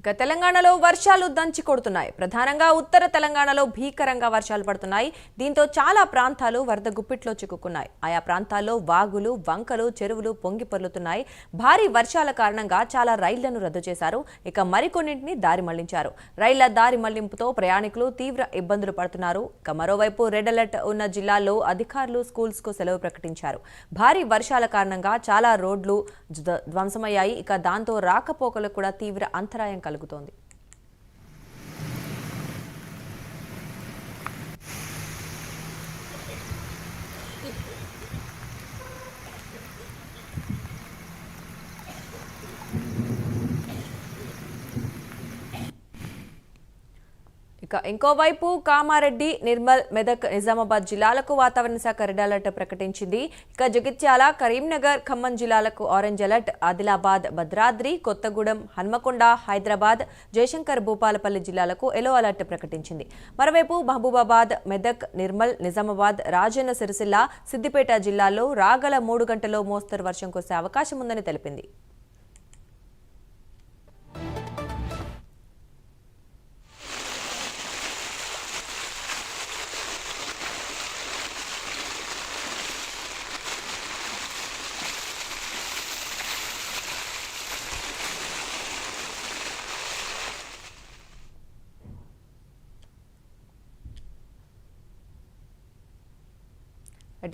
ఇక తెలంగాణలో వర్షాలు దంచి కొడుతున్నాయి. ప్రధానంగా ఉత్తర తెలంగాణలో భీకరంగా వర్షాలు పడుతున్నాయి. దీంతో చాలా ప్రాంతాలు వరద గుప్పిట్లో చిక్కుకున్నాయి. ఆయా ప్రాంతాల్లో వాగులు వంకలు చెరువులు పొంగి పొర్లుతున్నాయి. భారీ వర్షాల కారణంగా చాలా రైళ్ళను రద్దు చేశారు. ఇక మరికొన్నింటిని దారి మళ్ళించారు. రైళ్ళ దారి మళ్ళింపుతో ప్రయాణికులు తీవ్ర ఇబ్బందులు పడుతున్నారు. ఇక మరోవైపు రెడ్ అలర్ట్ ఉన్న జిల్లాల్లో అధికారులు స్కూల్స్కు సెలవు ప్రకటించారు. భారీ వర్షాల కారణంగా చాలా రోడ్లు ధ్వంసమయ్యాయి. ఇక దాంతో రాకపోకలకు కూడా తీవ్ర అంతరాయం కలుగుతోంది. ఇక ఇంకోవైపు కామారెడ్డి నిర్మల్ మెదక్ నిజామాబాద్ జిల్లాలకు వాతావరణ శాఖ రెడ్ అలర్ట్ ప్రకటించింది. ఇక జగిత్యాల కరీంనగర్ ఖమ్మం జిల్లాలకు ఆరెంజ్ అలర్ట్ ఆదిలాబాద్ భద్రాద్రి కొత్తగూడెం హన్మకొండ హైదరాబాద్ జయశంకర్ భూపాలపల్లి జిల్లాలకు ఎల్లో అలర్ట్ ప్రకటించింది. మరోవైపు మహబూబాబాద్ మెదక్ నిర్మల్ నిజామాబాద్ రాజన్న సిరిసిల్ల సిద్దిపేట జిల్లాల్లో రాగల మూడు గంటల్లో మోస్తరు వర్షం కురిసే అవకాశం ఉందని తెలిపింది.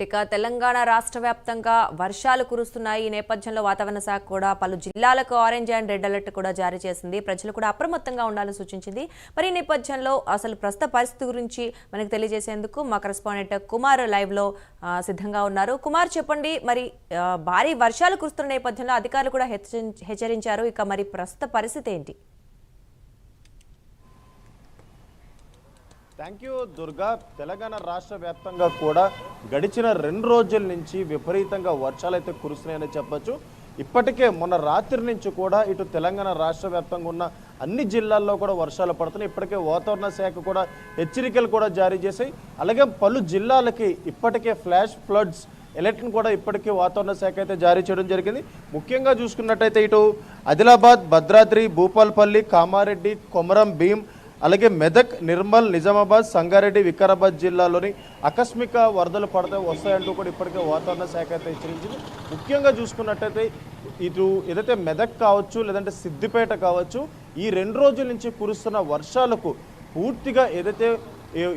ఇక తెలంగాణ రాష్ట్ర వ్యాప్తంగా వర్షాలు కురుస్తున్నాయి. ఈ నేపథ్యంలో వాతావరణ శాఖ కూడా పలు జిల్లాలకు ఆరెంజ్ అండ్ రెడ్ అలర్ట్ కూడా జారీ చేసింది. ప్రజలు కూడా అప్రమత్తంగా ఉండాలని సూచించింది. మరి ఈ నేపథ్యంలో అసలు ప్రస్తుత పరిస్థితి గురించి మనకు తెలియజేసేందుకు మా కరెస్పాండెంట్ కుమార్ లైవ్లో సిద్ధంగా ఉన్నారు. కుమార్ చెప్పండి. మరి భారీ వర్షాలు కురుస్తున్న నేపథ్యంలో అధికారులు కూడా హెచ్చరిం- హెచ్చరించారు. ఇక మరి ప్రస్తుత పరిస్థితి ఏంటి? Thank you. దుర్గా తెలంగాణ రాష్ట్ర వ్యాప్తంగా కూడా గడిచిన రెండు రోజుల నుంచి విపరీతంగా వర్షాలు అయితే కురుస్తున్నాయని చెప్పచ్చు. ఇప్పటికే మొన్న రాత్రి నుంచి కూడా ఇటు తెలంగాణ రాష్ట్ర వ్యాప్తంగా ఉన్న అన్ని జిల్లాల్లో కూడా వర్షాలు పడుతున్నాయి. ఇప్పటికే వాతావరణ శాఖ కూడా హెచ్చరికలు కూడా జారీ చేశాయి. అలాగే పలు జిల్లాలకి ఇప్పటికే ఫ్లాష్ ఫ్లడ్స్ ఎలర్ట్ని కూడా ఇప్పటికే వాతావరణ శాఖ అయితే జారీ చేయడం జరిగింది. ముఖ్యంగా చూసుకున్నట్టయితే ఇటు ఆదిలాబాద్ భద్రాద్రి భూపాల్పల్లి కామారెడ్డి కొమరం భీం అలాగే మెదక్ నిర్మల్ నిజామాబాద్ సంగారెడ్డి వికారాబాద్ జిల్లాలోని ఆకస్మిక వరదలు పడతాయి వస్తాయంటూ కూడా ఇప్పటికే వాతావరణ శాఖ అయితే హెచ్చరించింది. ముఖ్యంగా చూసుకున్నట్టయితే ఇటు ఏదైతే మెదక్ కావచ్చు లేదంటే సిద్దిపేట కావచ్చు ఈ రెండు రోజుల నుంచి కురుస్తున్న వర్షాలకు పూర్తిగా ఏదైతే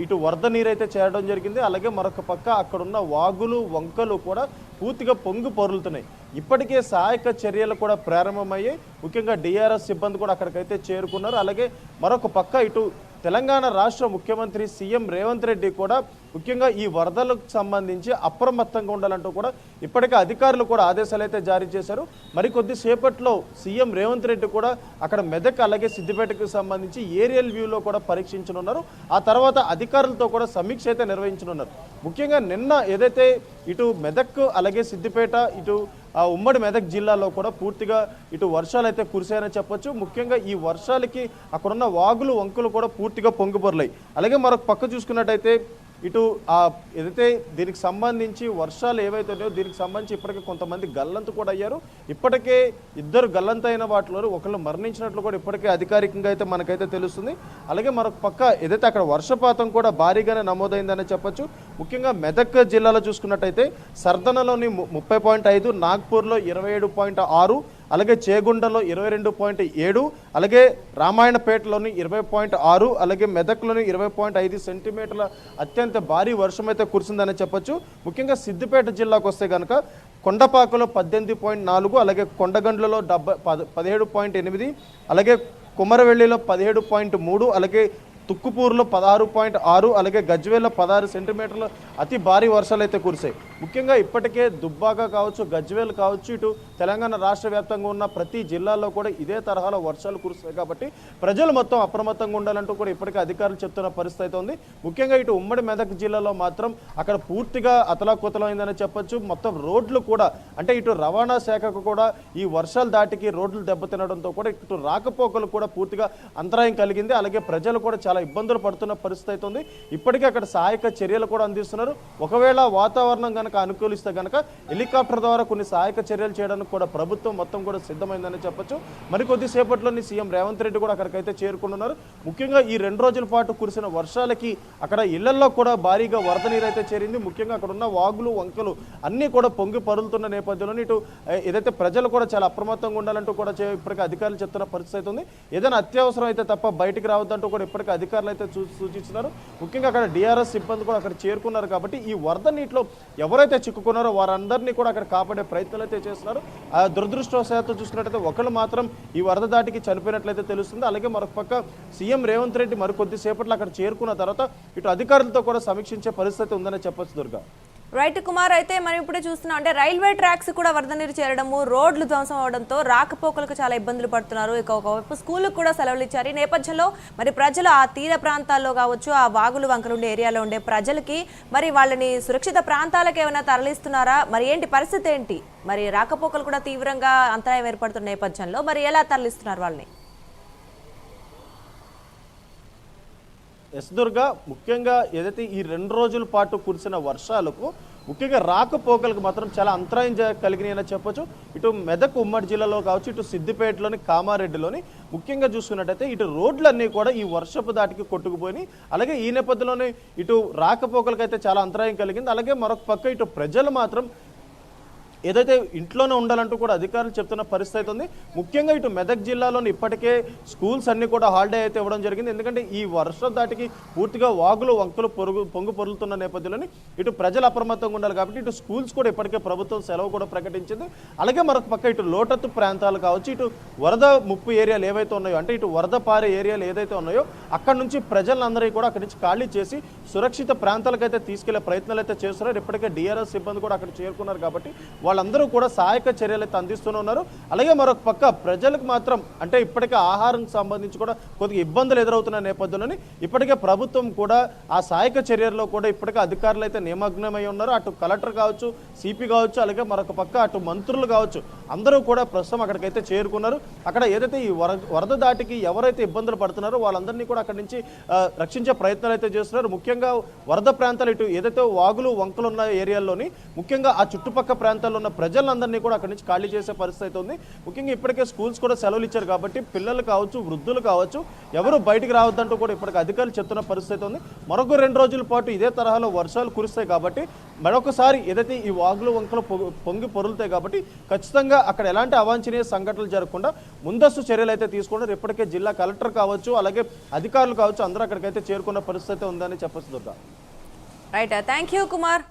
ఇటు వరద నీరు అయితే చేరడం జరిగింది అలాగే మరొక పక్క అక్కడున్న వాగులు వంకలు కూడా పూర్తిగా పొంగి పొరులుతున్నాయి. ఇప్పటికే సహాయక చర్యలు కూడా ప్రారంభమయ్యాయి. ముఖ్యంగా డిఆర్ఎస్ సిబ్బంది కూడా అక్కడికైతే చేరుకున్నారు. అలాగే మరొక పక్క ఇటు తెలంగాణ రాష్ట్ర ముఖ్యమంత్రి సీఎం రేవంత్ రెడ్డి కూడా ముఖ్యంగా ఈ వరదలకు సంబంధించి అప్రమత్తంగా ఉండాలంటూ కూడా ఇప్పటికే అధికారులు కూడా ఆదేశాలు అయితే జారీ చేశారు. మరికొద్ది సేపట్లో సీఎం రేవంత్ రెడ్డి కూడా అక్కడ మెదక్ అలాగే సిద్దిపేటకు సంబంధించి ఏరియల్ వ్యూలో కూడా పరీక్షించనున్నారు. ఆ తర్వాత అధికారులతో కూడా సమీక్ష అయితే నిర్వహించనున్నారు. ముఖ్యంగా నిన్న ఏదైతే ఇటు మెదక్ అలాగే సిద్దిపేట ఇటు ఆ ఉమ్మడి మెదక్ జిల్లాలో కూడా పూర్తిగా ఇటు వర్షాలు అయితే కురిశాయని చెప్పొచ్చు. ముఖ్యంగా ఈ వర్షాలకి అక్కడున్న వాగులు వంకులు కూడా పూర్తిగా పొంగిపొరలాయి. అలాగే మరొక పక్క చూసుకున్నట్టయితే ఇటు ఆ ఏదైతే దీనికి సంబంధించి వర్షాలు ఏవైతే ఉన్నాయో దీనికి సంబంధించి ఇప్పటికే కొంతమంది గల్లంతు కూడా అయ్యారు. ఇప్పటికే ఇద్దరు గల్లంతైన వాటిలో ఒకళ్ళు మరణించినట్లు కూడా ఇప్పటికే అధికారికంగా అయితే మనకైతే తెలుస్తుంది. అలాగే మరొక పక్క ఏదైతే అక్కడ వర్షపాతం కూడా భారీగానే నమోదైందని చెప్పొచ్చు. ముఖ్యంగా మెదక్ జిల్లాలో చూసుకున్నట్టయితే సర్దనలోని ముప్పై పాయింట్ ఐదు నాగ్పూర్లో ఇరవై ఏడు పాయింట్ ఆరు అలాగే చేగుండలో ఇరవై రెండు పాయింట్ ఏడు అలాగే రామాయణపేటలోని ఇరవై పాయింట్ ఆరు అలాగే మెదక్లోని ఇరవై పాయింట్ ఐదు సెంటీమీటర్ల అత్యంత భారీ వర్షం అయితే కురిసిందని చెప్పొచ్చు. ముఖ్యంగా సిద్దిపేట జిల్లాకు వస్తే కనుక కొండపాకలో పద్దెనిమిది పాయింట్ నాలుగు అలాగే కొండగండ్లలో డెబ్బై పదిహేడు పాయింట్ ఎనిమిది అలాగే కుమరవెల్లిలో పదిహేడు పాయింట్ మూడు అలాగే తుక్కుపూర్లో పదహారు పాయింట్ ఆరు అలాగే గజ్వేల్లో పదహారు సెంటీమీటర్లు అతి భారీ వర్షాలు అయితే కురిశాయి ముఖ్యంగా ఇప్పటికే దుబ్బాక కావచ్చు గజ్వేల్ కావచ్చు ఇటు తెలంగాణ రాష్ట్ర వ్యాప్తంగా ఉన్న ప్రతి జిల్లాలో కూడా ఇదే తరహాలో వర్షాలు కురుస్తాయి కాబట్టి ప్రజలు మొత్తం అప్రమత్తంగా ఉండాలంటూ కూడా ఇప్పటికే అధికారులు చెప్తున్న పరిస్థితి అయితే ఉంది. ముఖ్యంగా ఇటు ఉమ్మడి మెదక్ జిల్లాలో మాత్రం అక్కడ పూర్తిగా అతలాకుతలమైందని చెప్పొచ్చు. మొత్తం రోడ్లు కూడా అంటే ఇటు రవాణా శాఖకు కూడా ఈ వర్షాలు దాటికి రోడ్లు దెబ్బతినడంతో కూడా ఇటు రాకపోకలు కూడా పూర్తిగా అంతరాయం కలిగింది. అలాగే ప్రజలు కూడా చాలా ఇబ్బందులు పడుతున్న పరిస్థితి అయితే ఉంది. ఇప్పటికే అక్కడ సహాయక చర్యలు కూడా అందిస్తున్నారు. ఒకవేళ వాతావరణం కనుక కనుక అనుకూలిస్తే కనుక హెలికాప్టర్ ద్వారా కొన్ని సహాయక చర్యలు చేయడానికి కూడా ప్రభుత్వం మొత్తం కూడా సిద్ధమైందని చెప్పొచ్చు. మరికొద్ది సేపట్లోని సీఎం రేవంత్ రెడ్డి కూడా అక్కడికైతే చేరుకుంటున్నారు. ముఖ్యంగా ఈ రెండు రోజుల పాటు కురిసిన వర్షాలకి అక్కడ ఇళ్ళలో కూడా భారీగా వరద నీరు అయితే చేరింది. ముఖ్యంగా అక్కడ ఉన్న వాగులు వంకలు అన్నీ కూడా పొంగి పరులుతున్న నేపథ్యంలో ఇటు ఏదైతే ప్రజలు కూడా చాలా అప్రమత్తంగా ఉండాలంటూ కూడా చే- అధికారులు చెప్తున్న పరిస్థితి అయితే ఉంది ఏదైనా అత్యవసరం అయితే తప్ప బయటికి రావద్దంటూ కూడా ఇప్పటికీ అధికారులు అయితే సూచిస్తున్నారు ముఖ్యంగా అక్కడ డిఆర్ఎస్ సిబ్బంది కూడా అక్కడ చేరుకున్నారు కాబట్టి ఈ వరద నీటిలో ఎవరైతే చిక్కుకున్నారో వారందరినీ కూడా అక్కడ కాపాడే ప్రయత్నాలు అయితే చేస్తున్నారు. ఆ దురదృష్టవశాత్తు చూసుకున్నట్టయితే ఒకళ్ళు మాత్రం ఈ వరద దాటికి చనిపోయినట్లయితే తెలుస్తుంది. అలాగే మరొక పక్క సీఎం రేవంత్ రెడ్డి మరికొద్దిసేపట్లో అక్కడ చేరుకున్న తర్వాత ఇటు అధికారులతో కూడా సమీక్షించే పరిస్థితి ఉందని చెప్పొచ్చు దుర్గా. రైట్ కుమార్ అయితే మనం ఇప్పుడే చూస్తున్నాం అంటే రైల్వే ట్రాక్స్ కూడా వరద నీరు చేరడము రోడ్లు ధ్వంసం అవడంతో రాకపోకలకు చాలా ఇబ్బందులు పడుతున్నారు. ఇక ఒకవైపు స్కూళ్ళకు కూడా సెలవులు ఇచ్చారు. ఈ నేపథ్యంలో మరి ప్రజలు ఆ తీర ప్రాంతాల్లో కావచ్చు ఆ వాగులు వంకలు ఉండే ఏరియాలో ఉండే ప్రజలకి మరి వాళ్ళని సురక్షిత ప్రాంతాలకు ఏమైనా తరలిస్తున్నారా? మరి ఏంటి పరిస్థితి ఏంటి? మరి రాకపోకలు కూడా తీవ్రంగా అంతరాయం ఏర్పడుతున్న నేపథ్యంలో మరి ఎలా తరలిస్తున్నారు వాళ్ళని? ఎస్ దుర్గా ముఖ్యంగా ఏదైతే ఈ రెండు రోజుల పాటు కురిసిన వర్షాలకు ముఖ్యంగా రాకపోకలకు మాత్రం చాలా అంతరాయం జ- కలిగినాయని చెప్పొచ్చు. ఇటు మెదక్ ఉమ్మడి జిల్లాలో కావచ్చు ఇటు సిద్దిపేటలోని కామారెడ్డిలోని. ముఖ్యంగా చూసుకున్నట్టయితే ఇటు రోడ్లన్నీ కూడా ఈ వర్షపు దాటికి కొట్టుకుపోయి అలాగే ఈ నేపథ్యంలోనే ఇటు రాకపోకలకు అయితే చాలా అంతరాయం కలిగింది. అలాగే మరొక పక్క ఇటు ప్రజలు మాత్రం ఏదైతే ఇంట్లోనే ఉండాలంటూ కూడా అధికారులు చెప్తున్న పరిస్థితి ఉంది. ముఖ్యంగా ఇటు మెదక్ జిల్లాలోని ఇప్పటికే స్కూల్స్ అన్ని కూడా హాలిడే అయితే ఇవ్వడం జరిగింది. ఎందుకంటే ఈ వర్షం దాటికి పూర్తిగా వాగులు వంకలు పొరుగు పొంగు పొరులుతున్న నేపథ్యంలోని ఇటు ప్రజలు అప్రమత్తంగా ఉండాలి కాబట్టి ఇటు స్కూల్స్ కూడా ఇప్పటికే ప్రభుత్వం సెలవు కూడా ప్రకటించింది. అలాగే మరొక పక్క ఇటు లోటత్తు ప్రాంతాలు కావచ్చు ఇటు వరద ముప్పు ఏరియాలు ఏవైతే ఉన్నాయో అంటే ఇటు వరద పారే ఏరియాలు ఏదైతే ఉన్నాయో అక్కడ నుంచి ప్రజలందరికీ కూడా అక్కడి నుంచి ఖాళీ చేసి సురక్షిత ప్రాంతాలకైతే తీసుకెళ్ళే ప్రయత్నాలు అయితే చేస్తున్నారు. ఇప్పటికే డిఆర్ఎస్ సిబ్బంది కూడా అక్కడ చేరుకున్నారు కాబట్టి వాళ్ళందరూ కూడా సహాయక చర్యలు అయితే అందిస్తూనే ఉన్నారు. అలాగే మరొక పక్క ప్రజలకు మాత్రం అంటే ఇప్పటికే ఆహారం సంబంధించి కూడా కొద్దిగా ఇబ్బందులు ఎదురవుతున్న నేపథ్యంలోని ఇప్పటికే ప్రభుత్వం కూడా ఆ సహాయక చర్యల్లో కూడా ఇప్పటికే అధికారులు అయితే నిమగ్నమై ఉన్నారు. అటు కలెక్టర్ కావచ్చు సిపి కావచ్చు అలాగే మరొక పక్క అటు మంత్రులు కావచ్చు అందరూ కూడా ప్రస్తుతం అక్కడికైతే చేరుకున్నారు. అక్కడ ఏదైతే ఈ వరద దాటికి ఎవరైతే ఇబ్బందులు పడుతున్నారో వాళ్ళందరినీ కూడా అక్కడి నుంచి రక్షించే ప్రయత్నాలు అయితే చేస్తున్నారు. ముఖ్యంగా వరద ప్రాంతాలు ఇటు ఏదైతే వాగులు వంకలు ఉన్న ఏరియాల్లోని ముఖ్యంగా ఆ చుట్టుపక్కల ప్రాంతాల్లో ఉన్న ప్రజలందరినీ కూడా అక్కడి నుంచి ఖాళీ చేసే పరిస్థితి అయితే ఉంది. ముఖ్యంగా ఇప్పటికే స్కూల్స్ కూడా సెలవులు ఇచ్చారు కాబట్టి పిల్లలు కావచ్చు వృద్ధులు కావచ్చు ఎవరు బయటికి రావద్దంటూ కూడా ఇప్పటికి అధికారులు చెప్తున్న పరిస్థితి ఉంది. మరొక రెండు రోజుల పాటు ఇదే తరహాలో వర్షాలు కురుస్తాయి కాబట్టి మరొకసారి ఏదైతే ఈ వాగులు వంకలు పొంగి పొరులుతాయి కాబట్టి ఖచ్చితంగా అక్కడ ఎలాంటి అవాంఛనీయ సంఘటనలు జరగకుండా ముందస్తు చర్యలు అయితే తీసుకుంటారు ఇప్పటికే జిల్లా కలెక్టర్ కావచ్చు అలాగే అధికారులు కావచ్చు అందరూ అక్కడికైతే చేరుకున్న పరిస్థితి ఉందని చెప్పచ్చు Durga. Right thank you Kumar